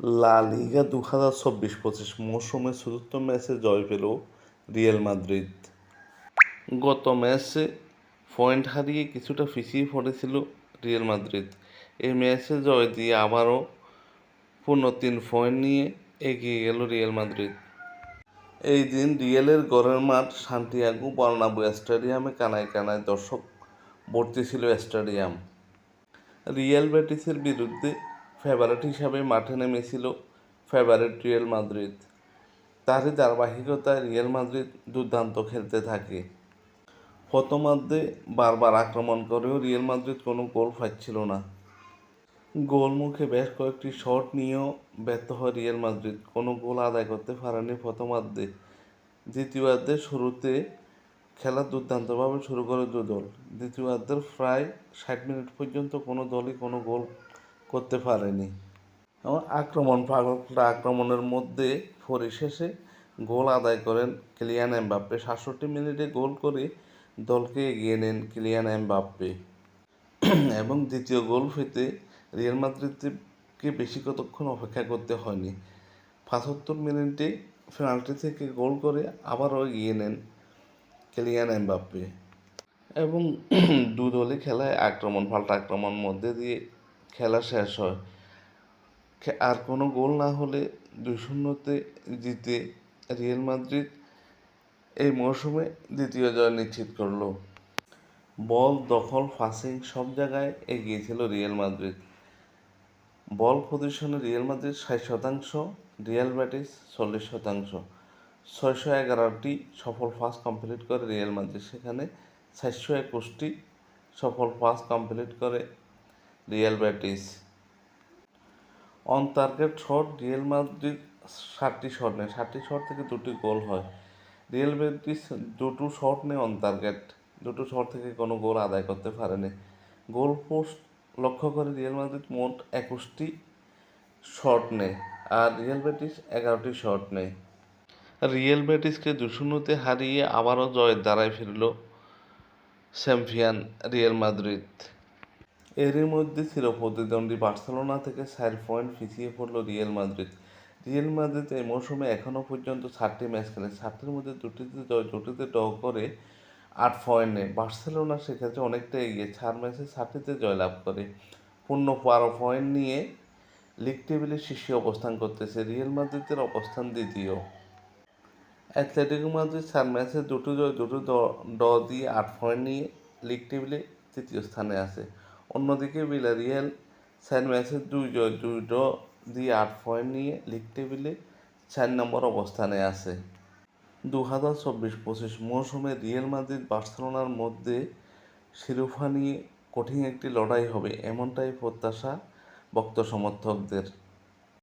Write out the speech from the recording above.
লা লিগা দু হাজার চব্বিশ পঁচিশ মৌসুমে চতুর্থ ম্যাচে জয় পেল রিয়াল মাদ্রিদ। গত ম্যাচে পয়েন্ট হারিয়ে কিছুটা পিছিয়ে পড়েছিল রিয়াল মাদ্রিদ। এই ম্যাচে জয় দিয়ে আবারও পূর্ণ তিন পয়েন্ট নিয়ে এগিয়ে গেল রিয়াল মাদ্রিদ। এই দিন রিয়েলের গড়ের মাঠ সান্টিয়াগো বার্নাবু স্টেডিয়ামে কানায় কানায় দর্শক ভর্তি ছিল স্টেডিয়াম। রিয়াল বেটিসের বিরুদ্ধে ফেভারিট হিসাবে মাঠে নেমেছিল ফেভারিট রিয়াল মাদ্রিদ। তারই ধারাবাহিকতায় রিয়াল মাদ্রিদ দুর্দান্ত খেলতে থাকে। প্রথমার্ধে বারবার আক্রমণ করেও রিয়াল মাদ্রিদ কোনো গোল পাচ্ছিল না। গোলমুখে বেশ কয়েকটি শট নিয়েও ব্যর্থ হয় রিয়াল মাদ্রিদ। কোনো গোল আদায় করতে পারেনি প্রথমার্ধে। দ্বিতীয়ার্ধে শুরুতে খেলা দুর্দান্তভাবে শুরু করে দু দল দ্বিতীয়ার্ধের প্রায় ষাট মিনিট পর্যন্ত কোনো দলই কোনো গোল করতে পারেনি। এবং আক্রমণ পাগলরা আক্রমণের মধ্যে পরিশেষে গোল আদায় করেন কিলিয়ান এমবাপ্পে। সাতষট্টি মিনিটে গোল করে দলকে এগিয়ে নেন কিলিয়ান এমবাপ্পে। এবং দ্বিতীয় গোল পেতে রিয়াল মাদ্রিদকে বেশি কতক্ষণ অপেক্ষা করতে হয়নি। পঁচাত্তর মিনিটে পেনাল্টি থেকে গোল করে আবারও এগিয়ে নেন কিলিয়ান এমবাপ্পে। এবং দু দলই খেলায় আক্রমণ, পাল্টা আক্রমণ মধ্যে দিয়ে খেলা শেষ হয়। আর কোনো গোল না হলে দুই শূন্যতে জিতে রিয়াল মাদ্রিদ এই মৌসুমে দ্বিতীয় জয় নিশ্চিত করল। বল দখল ফাসিং সব জায়গায় এগিয়ে ছিল রিয়াল মাদ্রিদ। বল প্রদর্শনে রিয়াল মাদ্রিদ ষাট শতাংশ, রিয়াল ব্যাটিস চল্লিশ শতাংশ। ছয়শো এগারোটি সফল পাস কমপ্লিট করে রিয়াল মাদ্রিদ। সেখানে সাতশো একুশটি সফল পাস কমপ্লিট করে Real Betis on target shot, Real Madrid ষাটটি শট নেয়। ষাটটি শট থেকে দুটি গোল হয়। রিয়াল বেটিস দুটো শট নেয় অন টার্গেট দুটো শট থেকে কোনো গোল আদায় করতে পারেনি। গোল পোস্ট লক্ষ্য করে রিয়াল মাদ্রিদ মোট একুশটি শট নেয় আর রিয়াল বেটিস এগারোটি শট নেয়। রিয়েল বেটিসকে দুশূন্যতে হারিয়ে আবারও জয়ের দ্বারায় ফিরল চ্যাম্পিয়ন রিয়েল মাদ্রিদ এরই মধ্যে ছিল প্রতিদ্বন্দ্বী বার্সেলোনা থেকে চার পয়েন্ট পিছিয়ে পড়ল রিয়াল মাদ্রিদ। রিয়াল মাদ্রিদ এই মৌসুমে এখনও পর্যন্ত ষাটটি ম্যাচ খেলে ষাটটির মধ্যে দুটিতে জয় দুটিতে ড্র করে আট পয়েন্ট নেয়। বার্সেলোনা সেক্ষেত্রে অনেকটা এগিয়ে, চার ম্যাচে ষাটটিতে জয়লাভ করে। পূর্ণ বারো পয়েন্ট নিয়ে লিগ টেবিলে শীর্ষে অবস্থান করতেছে রিয়াল মাদ্রিদের অবস্থান দ্বিতীয়। অ্যাথলেটিকো মাদ্রিদ চার ম্যাচে দুটো জয়, দুটো ড দিয়ে আট পয়েন্ট নিয়ে লিগ টেবিলে তৃতীয় স্থানে আছে। অন্যদিকে বিলারিয়াল সাইন ম্যাচের দুই জয় দুই ড দিয়ে আট পয়েন্ট নিয়ে লিগ টেবিলে চার নম্বর অবস্থানে আছে দু হাজার চব্বিশ পঁচিশ মৌসুমে রিয়েল মাদ্রিদ বার্সেলোনার মধ্যে শিরোফা নিয়ে কঠিন একটি লড়াই হবে, এমনটাই প্রত্যাশা ভক্ত সমর্থকদের।